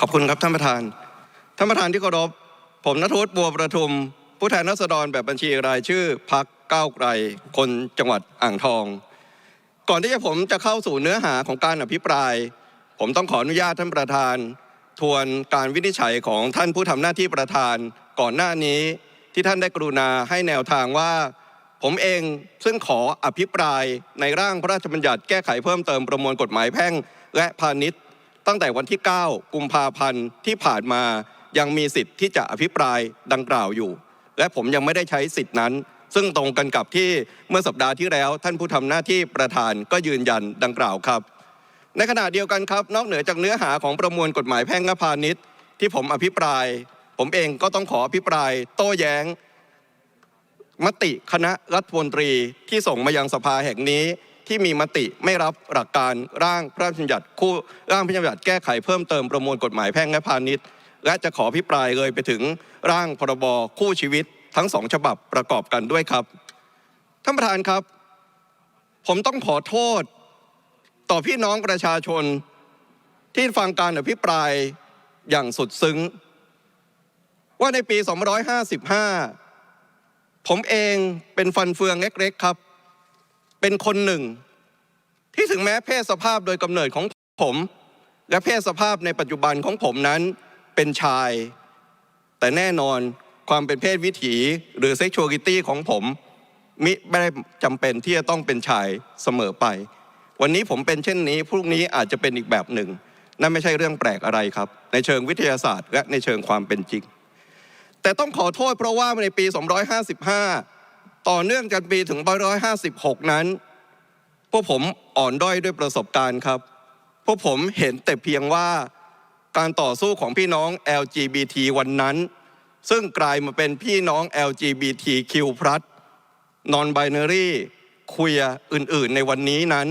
ขอบคุณครับท่านประธาน ท่านประธานที่เคารพ ผมนัทวุฒิบัวประทุม ผู้แทนราษฎรแบบบัญชีรายชื่อพักก้าวไกล คนจังหวัดอ่างทอง ก่อนที่จะผมจะเข้าสู่เนื้อหาของการอภิปราย ผมต้องขออนุญาตท่านประธาน ทวนการวินิจฉัยของท่านผู้ทำหน้าที่ประธาน ก่อนหน้านี้ที่ท่านได้กรุณาให้แนวทางว่า ผมเองซึ่งขออภิปรายในร่างพระราชบัญญัติแก้ไขเพิ่มเติมประมวลกฎหมายแพ่ง และพาณิชย์ ตั้งแต่วันที่ 9 กุมภาพันธ์ที่ผ่านมายังมีสิทธิ์ที่จะอภิปรายดังกล่าวอยู่ และผมยังไม่ได้ใช้สิทธินั้น ซึ่งตรงกันกับที่เมื่อสัปดาห์ที่แล้ว ท่านผู้ทำหน้าที่ประธานก็ยืนยันดังกล่าวครับ ในขณะเดียวกันครับ นอกเหนือจากเนื้อหาของประมวลกฎหมายแพ่งและพาณิชย์ ที่ผมอภิปราย ผมเองก็ต้องขออภิปราย โต้แย้ง มติคณะรัฐมนตรีที่ส่งมายังสภาแห่งนี้ ที่มีมติไม่รับหลักการร่างพระราชบัญญัติคู่ร่างพระราชบัญญัติแก้ไขเพิ่มเติมประมวลกฎหมายแพ่งและพาณิชย์ และจะขออภิปรายเลยไปถึงร่างพรบคู่ชีวิตทั้งสองฉบับประกอบกันด้วยครับท่านประธานครับ ผมต้องขอโทษต่อพี่น้องประชาชนที่ฟังการอภิปรายอย่างสุดซึ้ง ว่าในปี 255 ผมเองเป็นฟันเฟืองเล็กๆครับ เป็นคนหนึ่ง ที่ถึงแม้เพศสภาพโดยกำเนิดของผม และเพศสภาพในปัจจุบันของผมนั้นเป็นชาย แต่แน่นอนความเป็นเพศวิถีหรือเซ็กชวลิตี้ของผมมิไม่ได้จำเป็นที่จะต้องเป็นชายเสมอไป วันนี้ผมเป็นเช่นนี้พรุ่งนี้อาจจะเป็นอีกแบบหนึ่ง นั่นไม่ใช่เรื่องแปลกอะไรครับ ในเชิงวิทยาศาสตร์ และในเชิงความเป็นจริง แต่ต้องขอโทษเพราะว่าในปี 255 ต่อเนื่องกันปีถึง156 นั้น พวกผมอ่อนด้อยด้วยประสบการณ์ครับ พวกผมเห็นแต่เพียงว่าการต่อสู้ของพี่น้อง LGBT วันนั้น ซึ่งกลายมาเป็นพี่น้อง LGBTQ+ non binary คุยอื่นๆ ในวันนี้นั้น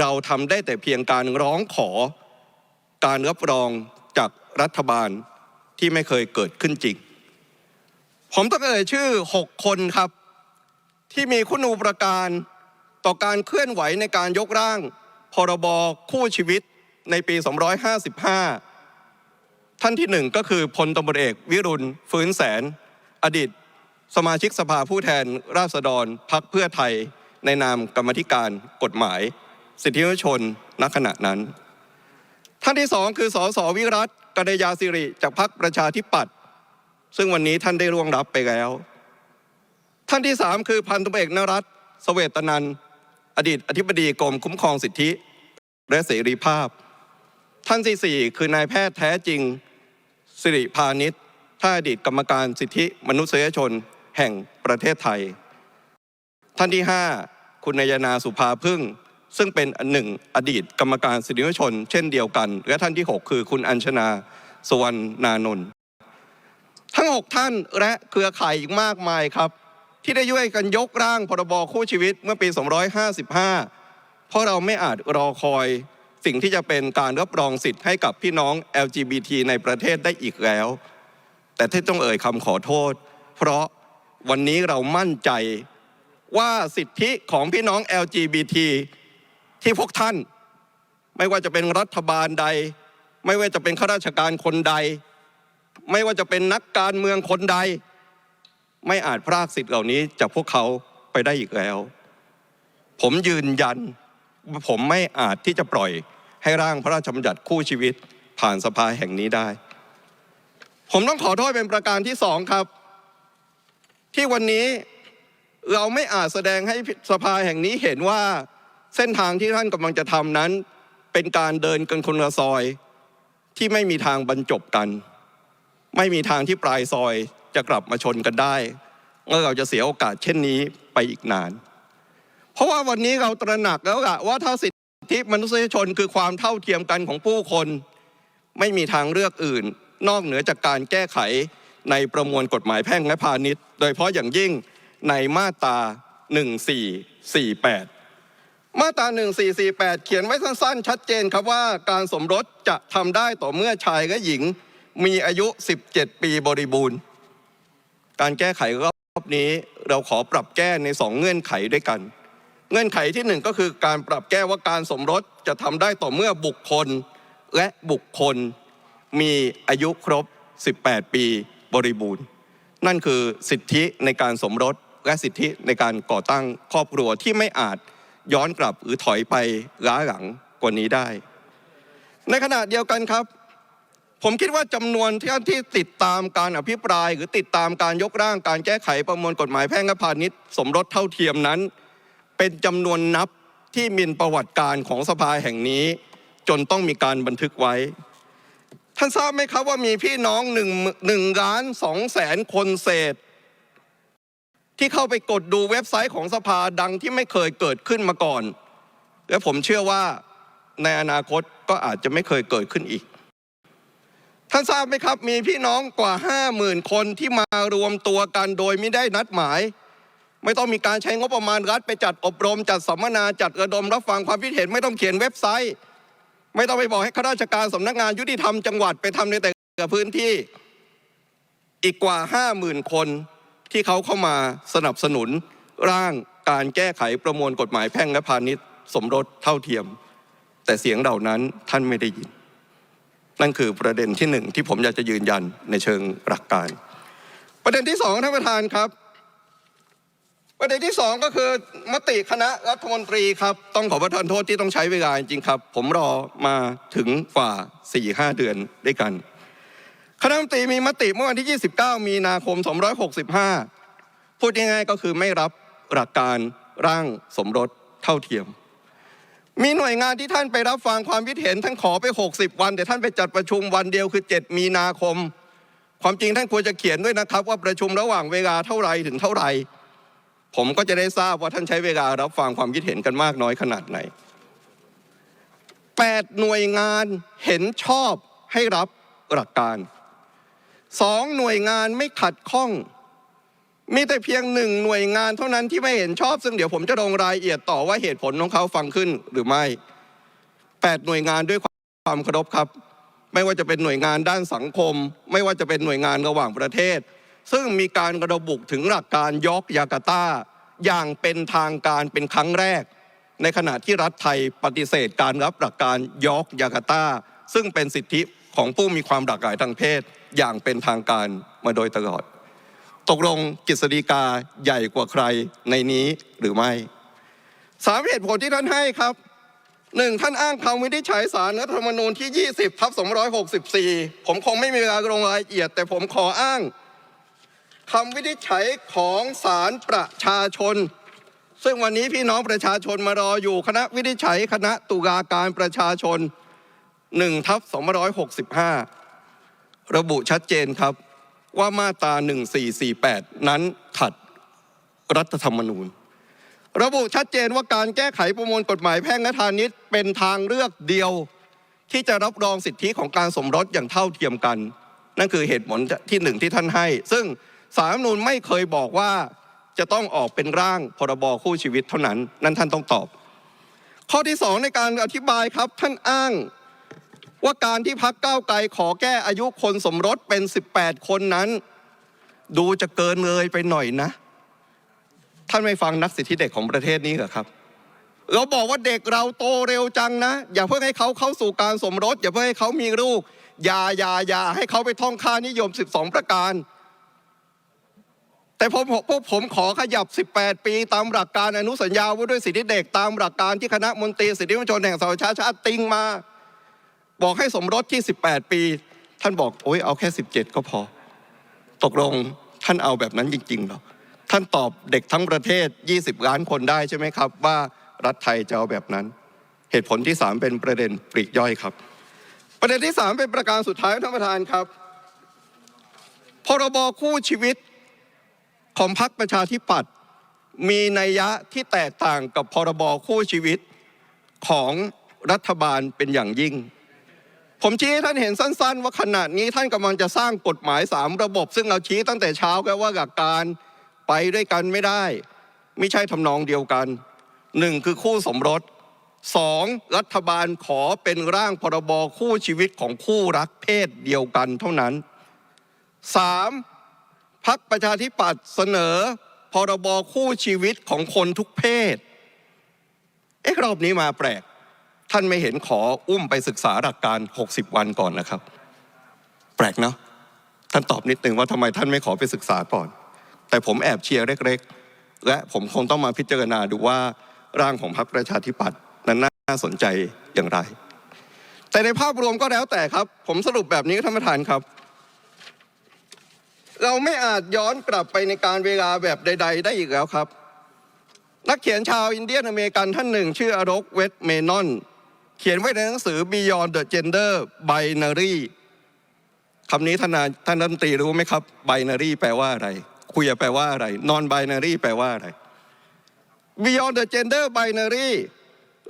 เราทำได้แต่เพียงการร้องขอ การรับรองจากรัฐบาลที่ไม่เคยเกิดขึ้นจริง ผมต้องเอ่ยชื่อ 6 คนครับ ที่มีคุณูปการต่อการเคลื่อนไหวในการยกร่าง พรบคู่ชีวิตในปี 255 ท่านที่หนึ่งก็คือพลตำรวจเอกวิรุณฟื้นแสน อดีต สมาชิกสภาผู้แทนราษฎรพักเพื่อไทย ในนามกรรมธิการกฎหมาย สิทธิมนุษยชนณขณะนั้น ท่านที่สองคือสสวิรัตกรยาสิริจากพรรคประชาธิปัตย์ซึ่งวันนี้ท่านได้ร่วงรับไปแล้ว ท่านที่สามคือพันตุเอกนรัตเสเวตนันอดีตอธิบดีกรมคุ้มครองสิทธิและเสรีภาพ ท่านที่สี่คือนายแพทย์แท้จริงสิริพานิชท่านอดีตกรรมการสิทธิมนุษยชนแห่งประเทศไทย ท่านที่ห้าคุณนายนาสุภาพึ่ง ซึ่งเป็นหนึ่งอดีตกรรมการสิทธิมนุษยชน เช่นเดียวกัน และท่านที่หกคือคุณอัญชนาสวรรณานนท์ทั้ง6ท่านและเครือข่ายอีกมากมายครับ ที่ได้ย่วยกันยกร่างพรบคู่ชีวิตเมื่อปี 255 เพราะเราไม่อาจรอคอยสิ่งที่จะเป็นการรับรองสิทธิ์ให้กับพี่น้อง LGBT ในประเทศได้อีกแล้ว แต่ที่ต้องเอ่ยคำขอโทษ เพราะวันนี้เรามั่นใจว่าสิทธิของพี่น้อง LGBT ที่พวกท่าน ไม่ว่าจะเป็นรัฐบาลใด ไม่ว่าจะเป็นข้าราชการคนใด ไม่ว่าจะเป็นนักการเมืองคนใด ไม่อาจพรากสิทธิ์เหล่านี้จากพวกเขาไปได้อีกแล้ว ผมยืนยัน ผมไม่อาจที่จะปล่อยให้ร่างพระราชบัญญัติคู่ชีวิตผ่านสภาแห่งนี้ได้ ผมต้องขอโทษเป็นประการที่สองครับ ที่วันนี้เราไม่อาจแสดงให้สภาแห่งนี้เห็นว่าเส้นทางที่ท่านกำลังจะทำนั้น เป็นการเดินกันคนละซอย ที่ไม่มีทางบรรจบกัน ไม่มีทางที่ปลายซอย จะกลับมาชนกันได้แล้วเราจะเสียโอกาสเช่นนี้ไปอีกนาน เพราะว่าวันนี้เราตระหนักแล้วล่ะว่าถ้าสิทธิมนุษยชนคือความเท่าเทียมกันของผู้คน ไม่มีทางเลือกอื่น นอกเหนือจากการแก้ไขในประมวลกฎหมายแพ่งและพาณิชย์ โดยเฉพาะอย่างยิ่งในมาตรา 1448มาตรา 1448 เขียนไว้สั้นๆ ชัดเจนครับว่าการสมรสจะทำได้ต่อเมื่อชายและหญิงมีอายุ 17 ปีบริบูรณ์ การแก้ไขรอบนี้เราขอปรับแก้ใน 2 เงื่อนไขด้วยกัน เงื่อนไขที่ 1 ก็คือการปรับแก้ว่าการสมรสจะทำได้ต่อเมื่อบุคคล และบุคคลมีอายุครบ 18 ปีบริบูรณ์ นั่นคือสิทธิในการสมรสและสิทธิในการก่อตั้งครอบครัวที่ไม่อาจย้อนกลับหรือถอยไปล้าหลังกว่านี้ได้ ในขณะเดียวกันครับ ผมคิดว่าจำนวนที่ที่ติดตามการอภิปราย หรือติดตามการยกร่างการแก้ไขประมวลกฎหมายแพ่งและพาณิชย์สมรสเท่าเทียมนั้น เป็นจำนวนนับที่มินประวัติการของสภาแห่งนี้ จนต้องมีการบันทึกไว้ ท่านทราบไหมครับว่ามีพี่น้องหนึ่งหนึ่งล้านสองแสนคนเศษ ที่เข้าไปกดดูเว็บไซต์ของสภาดังที่ไม่เคยเกิดขึ้นมาก่อน และผมเชื่อว่าในอนาคตก็อาจจะไม่เคยเกิดขึ้นอีก ท่านทราบไหมครับ มีพี่น้องกว่าห้าหมื่นคนที่มารวมตัวกันโดยไม่ได้นัดหมาย ไม่ต้องมีการใช้งบประมาณรัฐไปจัดอบรม จัดสัมมนาจัดระดมรับฟังความคิดเห็นไม่ต้องเขียนเว็บไซต์ ไม่ต้องไปบอกให้ข้าราชการสำนักงานยุติธรรมจังหวัดไปทำในแต่ละพื้นที่ อีกกว่าห้าหมื่นคนที่เขาเข้ามาสนับสนุนร่างการแก้ไขประมวลกฎหมายแพ่งและพาณิชย์สมรสเท่าเทียม แต่เสียงเหล่านั้นท่านไม่ได้ยิน นั่นคือประเด็นที่หนึ่งที่ผมอยากจะยืนยันในเชิงหลักการ ประเด็นที่สองท่านประธานครับ ประเด็นที่สองก็คือมติคณะรัฐมนตรีครับต้องขอประทานโทษที่ต้องใช้เวลาจริงครับ ผมรอมาถึงกว่า4-5เดือนด้วยกัน คณะรัฐมนตรีมีมติเมื่อวันที่ 29 มีนาคม265 พูดง่ายๆก็คือไม่รับหลักการร่างสมรสเท่าเทียม มีหน่วยงานที่ท่านไปรับฟังความคิดเห็นท่านขอไป 60 วัน แต่ท่านไปจัดประชุมวันเดียวคือ 7 มีนาคม ความจริงท่านควรจะเขียนด้วยนะครับ ว่าประชุมระหว่างเวลาเท่าไรถึงเท่าไหร่ผมก็จะได้ทราบว่าท่านใช้เวลารับฟังความคิดเห็นกันมากน้อยขนาดไหน 8 หน่วยงานเห็นชอบให้รับหลักการ 2 หน่วยงานไม่ขัดข้อง มีแต่เพียงหนึ่งหน่วยงานเท่านั้นที่ไม่เห็นชอบซึ่งเดี๋ยวผมจะลงรายละเอียดต่อว่าเหตุผลของเขาฟังขึ้นหรือไม่8หน่วยงานด้วยความเคารพครับ ไม่ว่าจะเป็นหน่วยงานด้านสังคม ไม่ว่าจะเป็นหน่วยงานระหว่างประเทศ ซึ่งมีการระบุถึงหลักการยอกยาการ์ตาอย่างเป็นทางการเป็นครั้งแรก ในขณะที่รัฐไทยปฏิเสธการรับหลักการยอกยาการ์ตาซึ่งเป็นสิทธิของผู้มีความหลากหลายทางเพศ อย่างเป็นทางการมาโดยตลอด ตกลงกฤษฎีกาใหญ่กว่าใครในนี้หรือไม่สามเหตุผลที่ท่านให้ครับหนึ่งท่านอ้างคำวินิจฉัยสารรัฐธรรมนูญที่ 20ทับ264 ผมคงไม่มีเวลาลงรายละเอียด แต่ผมขออ้างคำวินิจฉัยของสารประชาชน ซึ่งวันนี้พี่น้องประชาชนมารออยู่คณะวินิจฉัยคณะตุลาการประชาชน1ทับ265 ระบุชัดเจนครับ ว่ามาตรา1448 นั้นขัดรัฐธรรมนูญ ระบุชัดเจนว่าการแก้ไขประมวลกฎหมายแพ่งและพาณิชย์เป็นทางเลือกเดียวที่จะรับรองสิทธิของการสมรสอย่างเท่าเทียมกัน นั่นคือเหตุผลที่หนึ่งที่ท่านให้ ซึ่งสารรัฐธรรมนูญไม่เคยบอกว่าจะต้องออกเป็นร่างพรบคู่ชีวิตเท่านั้น นั่นท่านต้องตอบ ข้อที่สองในการอธิบายครับท่านอ้าง ว่าการที่พักก้าวไกลขอแก้อายุคนสมรสเป็น 18 คนนั้น ดูจะเกินเลยไปหน่อยนะ ท่านไม่ฟังนักสิทธิเด็กของประเทศนี้เหรอครับ เราบอกว่าเด็กเราโตเร็วจังนะ อย่าเพิ่งให้เขาเข้าสู่การสมรส อย่าเพิ่งให้เขามีลูกอย่าอย่าอย่าให้เขาไปท่องค่านิยม 12 ประการ แต่ผมพวกผมขอขยับ 18 ปีตามหลักการอนุสัญญาว่าด้วยสิทธิเด็กตามหลักการที่คณะมนตรีสิทธิมนชนแห่งสหประชาชาติติงมา บอกให้สมรสที่ 18 ปี ท่านบอกโอ้ยเอาแค่ 17 ก็พอ ตกลงท่านเอาแบบนั้นจริงๆหรอท่านตอบเด็กทั้งประเทศ 20 ล้านคนได้ใช่ไหมครับ ว่ารัฐไทยจะเอาแบบนั้น เหตุผลที่ 3 เป็นประเด็นปลีกย่อยครับ ประเด็นที่ 3 เป็นประการสุดท้ายท่านประธานครับพรบคู่ชีวิตของพรรคประชาธิปัตย์มีนัยยะที่แตกต่างกับพรบคู่ชีวิตของรัฐบาลเป็นอย่างยิ่ง ผมชี้ให้ท่านเห็นสั้น ๆ ว่าขณะนี้ท่านกำลังจะสร้างกฎหมายสามระบบ ซึ่งเราชี้ตั้งแต่เช้าแล้วว่าหลักการไปด้วยกันไม่ได้ ไม่ใช่ทำนองเดียวกันหนึ่งคือคู่สมรสสองรัฐบาลขอเป็นร่างพรบคู่ชีวิตของคู่รักเพศเดียวกันเท่านั้นสามพักประชาธิปัตย์เสนอ พรบคู่ชีวิตของคนทุกเพศ เอ๊ะรอบนี้มาแปลก ท่านไม่เห็นขออุ้มไปศึกษาหลักการ 60 วันก่อนนะครับ แปลกเนาะท่านตอบนิดนึงว่าทำไมท่านไม่ขอไปศึกษาก่อน แต่ผมแอบเชียร์เล็กๆ และผมคงต้องมาพิจารณาดูว่าร่างของพรรคประชาธิปัตย์นั้นน่าสนใจอย่างไร แต่ในภาพรวมก็แล้วแต่ครับ ผมสรุปแบบนี้ท่านประธานครับ เราไม่อาจย้อนกลับไปในการเวลาแบบใด ๆ ได้อีกแล้วครับนักเขียนชาวอินเดียนอเมริกันท่านหนึ่ง ชื่ออารกเวตเมนอน เขียนไว้ในหนังสือ Beyond the Gender Binary คำนี้ท่านนาท่านรัฐมนตรีรู้ไหมครับ binary แปลว่าอะไร คุยแปลว่าอะไร non binary แปลว่าอะไร Beyond the Gender Binary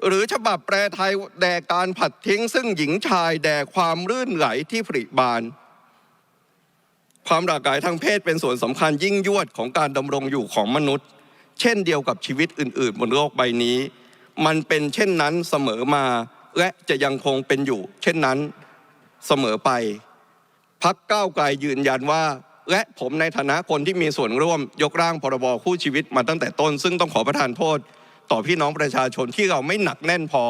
หรือฉบับแปลไทยแด่การผัดทิ้ง ซึ่งหญิงชายแด่ความรื่นไหลที่ผลิบาน ความหลากหลายทางเพศเป็นส่วนสำคัญยิ่งยวดของการดำรงอยู่ของมนุษย์ เช่นเดียวกับชีวิตอื่น ๆ บนโลกใบนี้ มันเป็นเช่นนั้นเสมอมา และจะยังคงเป็นอยู่ เช่นนั้นเสมอไป พักก้าวไกลยืนยันว่า และผมในฐานะคนที่มีส่วนร่วมยกร่างพรบคู่ชีวิตมาตั้งแต่ต้น ซึ่งต้องขอประทานโทษ ต่อพี่น้องประชาชนที่เราไม่หนักแน่นพอ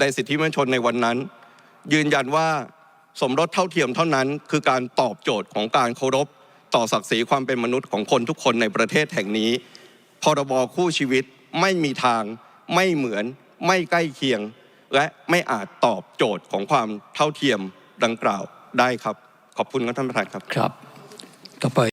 ในสิทธิมนุษยชนในวันนั้น ยืนยันว่าสมรสเท่าเทียมเท่านั้น คือการตอบโจทย์ของการเคารพ ต่อศักดิ์ศรีความเป็นมนุษย์ของคนทุกคนในประเทศแห่งนี้พรบคู่ชีวิตไม่มีทาง ไม่เหมือน ไม่ใกล้เคียง และไม่อาจตอบโจทย์ของความเท่าเทียมดังกล่าวได้ครับ ขอบคุณครับท่านประธานครับครับ ต่อไป